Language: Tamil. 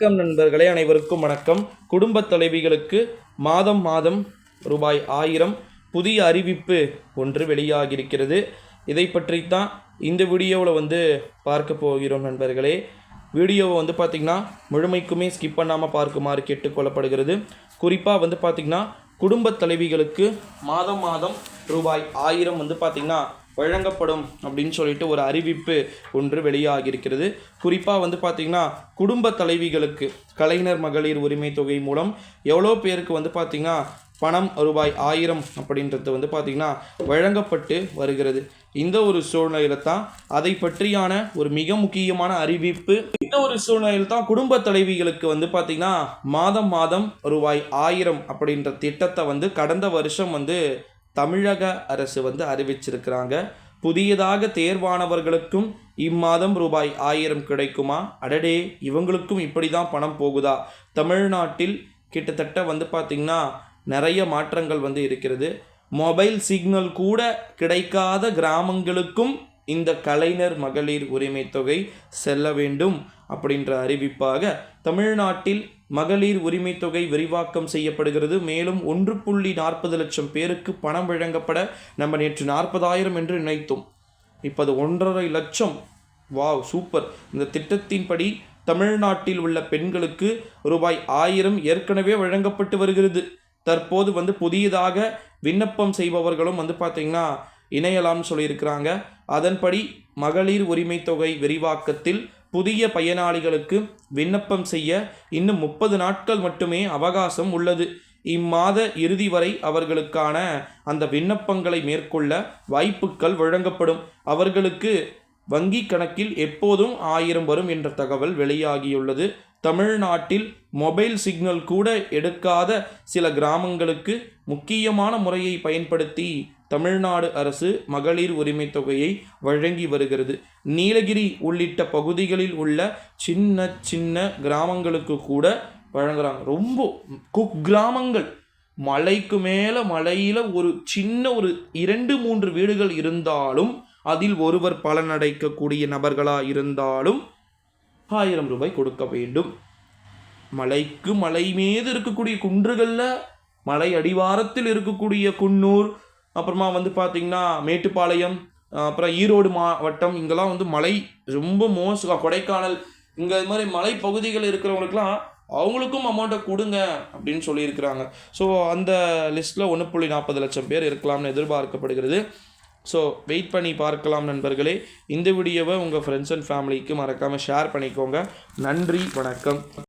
வணக்கம் நண்பர்களே அனைவருக்கும் வணக்கம். குடும்பத் தலைவிகளுக்கு மாதம் மாதம் ரூபாய் ஆயிரம் புதிய அறிவிப்பு ஒன்று வெளியாகியிருக்கிறது. இதை பற்றித்தான் இந்த வீடியோவில் வந்து பார்க்க போகிறோம் நண்பர்களே. வீடியோவை வந்து பார்த்திங்கன்னா முழுமைக்குமே ஸ்கிப் பண்ணாமல் பார்க்குமாறு கேட்டுக்கொள்ளப்படுகிறது. குறிப்பாக வந்து பார்த்திங்கன்னா குடும்பத் தலைவிகளுக்கு மாதம் மாதம் ரூபாய் ஆயிரம் வந்து பார்த்திங்கன்னா வழங்கப்படும் அப்படின்னு சொல்லிட்டு ஒரு அறிவிப்பு ஒன்று வெளியாகியிருக்கிறது. குறிப்பாக வந்து பார்த்திங்கன்னா குடும்ப தலைவிகளுக்கு கலைஞர் மகளிர் உரிமை தொகை மூலம் எவ்வளோ பேருக்கு வந்து பார்த்திங்கன்னா பணம் ரூபாய் ஆயிரம் அப்படின்றது வந்து பார்த்திங்கன்னா வழங்கப்பட்டு வருகிறது. இந்த ஒரு சூழ்நிலையில தான் அதை பற்றியான ஒரு மிக முக்கியமான அறிவிப்பு. இந்த ஒரு சூழ்நிலையில் தான் குடும்ப தலைவிகளுக்கு வந்து பார்த்திங்கன்னா மாதம் மாதம் ரூபாய் ஆயிரம் அப்படின்ற திட்டத்தை வந்து கடந்த வருஷம் வந்து தமிழக அரசு வந்து அறிவிச்சிருக்கிறாங்க. புதியதாக தேர்வானவர்களுக்கும் இம்மாதம் ரூபாய் ஆயிரம் கிடைக்குமா? அடடே இவங்களுக்கும் இப்படி தான் பணம் போகுதா? தமிழ்நாட்டில் கிட்டத்தட்ட வந்து பார்த்திங்கன்னா நிறைய மாற்றங்கள் வந்து இருக்கிறது. மொபைல் சிக்னல் கூட கிடைக்காத கிராமங்களுக்கும் இந்த கலைஞர் மகளிர் உரிமை தொகை செல்ல வேண்டும். அப்படின்ற அறிவிப்பாக தமிழ்நாட்டில் மகளிர் உரிமை தொகை விரிவாக்கம் செய்யப்படுகிறது. மேலும் ஒன்று புள்ளி நாற்பது லட்சம் பேருக்கு பணம் வழங்கப்பட நம்ம நேற்று நாற்பதாயிரம் என்று நினைத்தோம். இப்போது ஒன்றரை லட்சம். Wow super. இந்த திட்டத்தின்படி தமிழ்நாட்டில் உள்ள பெண்களுக்கு ரூபாய் ஆயிரம் ஏற்கனவே வழங்கப்பட்டு வருகிறது. தற்போது வந்து புதியதாக விண்ணப்பம் செய்பவர்களும் வந்து பார்த்திங்கன்னா இணையலாம்னு சொல்லியிருக்கிறாங்க. அதன்படி மகளிர் உரிமை தொகை விரிவாக்கத்தில் புதிய பயனாளிகளுக்கு விண்ணப்பம் செய்ய இன்னும் முப்பது நாட்கள் மட்டுமே அவகாசம் உள்ளது. இம்மாத இறுதி வரை அவர்களுக்கான அந்த விண்ணப்பங்களை மேற்கொள்ள வாய்ப்புகள் வழங்கப்படும். அவர்களுக்கு வங்கி கணக்கில் எப்போதும் ஆயிரம் வரும் என்ற தகவல் வெளியாகியுள்ளது. தமிழ்நாட்டில் மொபைல் சிக்னல் கூட எடுக்காத சில கிராமங்களுக்கு முக்கியமான முறையை பயன்படுத்தி தமிழ்நாடு அரசு மகளிர் உரிமை தொகையை வழங்கி வருகிறது. நீலகிரி உள்ளிட்ட பகுதிகளில் உள்ள சின்ன சின்ன கிராமங்களுக்கு கூட வழங்குறாங்க. ரொம்ப குக்கிராமங்கள் மலைக்கு மேலே மலையில் ஒரு சின்ன ஒரு இரண்டு மூன்று வீடுகள் இருந்தாலும் அதில் ஒருவர் பலனடைக்கக்கூடிய நபர்களாக இருந்தாலும் ஆயிரம் ரூபாய் கொடுக்க வேண்டும். மலைக்கு மலை மீது இருக்கக்கூடிய குன்றுகளில் மலை அடிவாரத்தில் இருக்கக்கூடிய குன்னூர் அப்புறமா வந்து பார்த்திங்கன்னா மேட்டுப்பாளையம் அப்புறம் ஈரோடு மாவட்டம் இங்கெல்லாம் வந்து மலை ரொம்ப மோச கொடைக்கானல் இங்கே இது மாதிரி மலைப்பகுதிகள் இருக்கிறவங்களுக்குலாம் அவங்களுக்கும் அமௌண்ட்டை கொடுங்க அப்படின்னு சொல்லியிருக்கிறாங்க. ஸோ அந்த லிஸ்ட்டில் ஒன்று புள்ளி நாற்பது லட்சம் பேர் இருக்கலாம்னு எதிர்பார்க்கப்படுகிறது. ஸோ வெயிட் பண்ணி பார்க்கலாம் நண்பர்களே. இந்த வீடியோவை உங்கள் ஃப்ரெண்ட்ஸ் அண்ட் ஃபேமிலிக்கு மறக்காமல் ஷேர் பண்ணிக்கோங்க. நன்றி வணக்கம்.